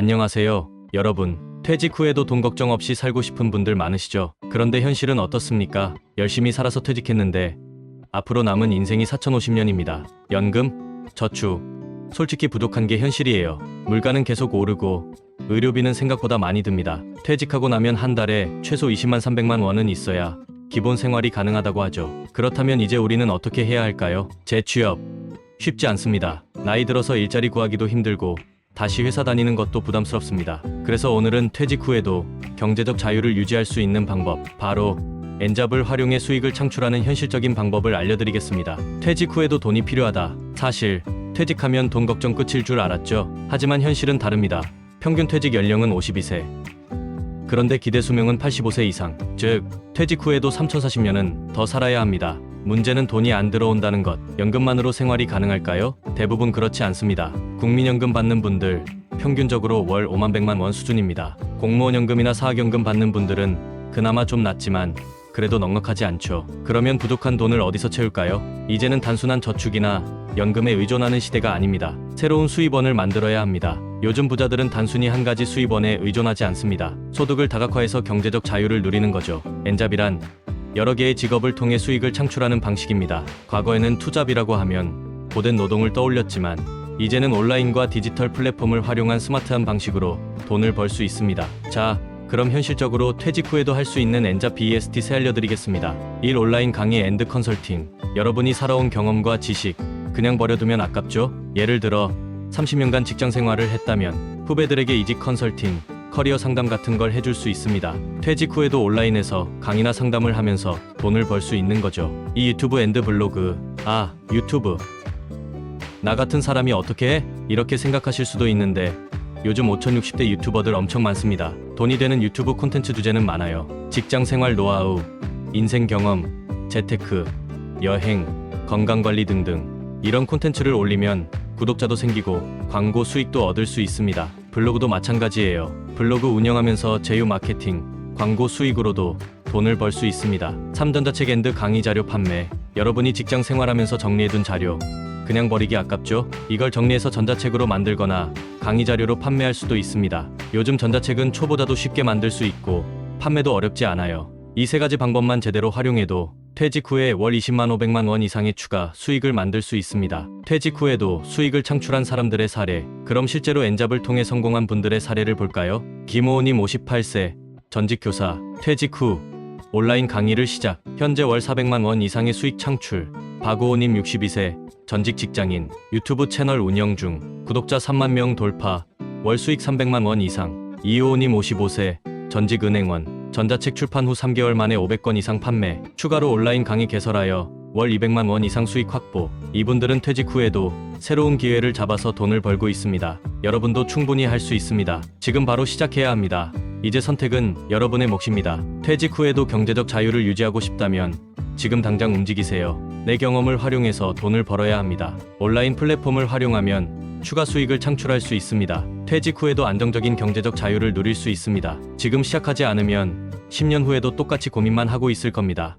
안녕하세요, 여러분. 퇴직 후에도 돈 걱정 없이 살고 싶은 분들 많으시죠? 그런데 현실은 어떻습니까? 열심히 살아서 퇴직했는데 앞으로 남은 인생이 4050년입니다. 연금, 저축, 솔직히 부족한 게 현실이에요. 물가는 계속 오르고 의료비는 생각보다 많이 듭니다. 퇴직하고 나면 한 달에 최소 20만 300만 원은 있어야 기본 생활이 가능하다고 하죠. 그렇다면 이제 우리는 어떻게 해야 할까요? 재취업. 쉽지 않습니다. 나이 들어서 일자리 구하기도 힘들고 다시 회사 다니는 것도 부담스럽습니다. 그래서 오늘은 퇴직 후에도 경제적 자유를 유지할 수 있는 방법, 바로 엔잡을 활용해 수익을 창출하는 현실적인 방법을 알려드리겠습니다. 퇴직 후에도 돈이 필요하다. 사실 퇴직하면 돈 걱정 끝일 줄 알았죠. 하지만 현실은 다릅니다. 평균 퇴직 연령은 52세. 그런데 기대 수명은 85세 이상. 즉, 퇴직 후에도 3040년은 더 살아야 합니다. 문제는 돈이 안 들어온다는 것. 연금만으로 생활이 가능할까요? 대부분 그렇지 않습니다. 국민연금 받는 분들 평균적으로 월 5만 100만 원 수준입니다. 공무원 연금이나 사학연금 받는 분들은 그나마 좀 낫지만 그래도 넉넉하지 않죠. 그러면 부족한 돈을 어디서 채울까요? 이제는 단순한 저축이나 연금에 의존하는 시대가 아닙니다. 새로운 수입원을 만들어야 합니다. 요즘 부자들은 단순히 한 가지 수입원에 의존하지 않습니다. 소득을 다각화해서 경제적 자유를 누리는 거죠. 엔잡이란 여러 개의 직업을 통해 수익을 창출하는 방식입니다. 과거에는 투잡이라고 하면 고된 노동을 떠올렸지만 이제는 온라인과 디지털 플랫폼을 활용한 스마트한 방식으로 돈을 벌 수 있습니다. 자, 그럼 현실적으로 퇴직 후에도 할 수 있는 엔잡 BEST 세 알려드리겠습니다. 1. 온라인 강의 앤드 컨설팅. 여러분이 살아온 경험과 지식, 그냥 버려두면 아깝죠? 예를 들어 30년간 직장 생활을 했다면 후배들에게 이직 컨설팅, 커리어 상담 같은 걸 해줄 수 있습니다. 퇴직 후에도 온라인에서 강의나 상담을 하면서 돈을 벌 수 있는 거죠. 이 유튜브 앤드 블로그, 아, 유튜브. 나 같은 사람이 어떻게 해? 이렇게 생각하실 수도 있는데 요즘 5060대 유튜버들 엄청 많습니다. 돈이 되는 유튜브 콘텐츠 주제는 많아요. 직장 생활 노하우, 인생 경험, 재테크, 여행, 건강관리 등등. 이런 콘텐츠를 올리면 구독자도 생기고 광고 수익도 얻을 수 있습니다. 블로그도 마찬가지예요. 블로그 운영하면서 제휴 마케팅, 광고 수익으로도 돈을 벌 수 있습니다. 3전자책 앤드 강의 자료 판매. 여러분이 직장 생활하면서 정리해둔 자료. 그냥 버리기 아깝죠? 이걸 정리해서 전자책으로 만들거나 강의 자료로 판매할 수도 있습니다. 요즘 전자책은 초보자도 쉽게 만들 수 있고 판매도 어렵지 않아요. 이 세 가지 방법만 제대로 활용해도 퇴직 후에 월 20만 500만 원 이상의 추가 수익을 만들 수 있습니다. 퇴직 후에도 수익을 창출한 사람들의 사례. 그럼 실제로 엔잡을 통해 성공한 분들의 사례를 볼까요? 김호호님 58세, 전직 교사, 퇴직 후 온라인 강의를 시작. 현재 월 400만 원 이상의 수익 창출. 박오호님 62세, 전직 직장인, 유튜브 채널 운영 중, 구독자 3만 명 돌파, 월 수익 300만 원 이상. 이호호님 55세, 전직 은행원, 전자책 출판 후 3개월 만에 500건 이상 판매, 추가로 온라인 강의 개설하여 월 200만 원 이상 수익 확보. 이분들은 퇴직 후에도 새로운 기회를 잡아서 돈을 벌고 있습니다. 여러분도 충분히 할 수 있습니다. 지금 바로 시작해야 합니다. 이제 선택은 여러분의 몫입니다. 퇴직 후에도 경제적 자유를 유지하고 싶다면 지금 당장 움직이세요. 내 경험을 활용해서 돈을 벌어야 합니다. 온라인 플랫폼을 활용하면 추가 수익을 창출할 수 있습니다. 퇴직 후에도 안정적인 경제적 자유를 누릴 수 있습니다. 지금 시작하지 않으면 10년 후에도 똑같이 고민만 하고 있을 겁니다.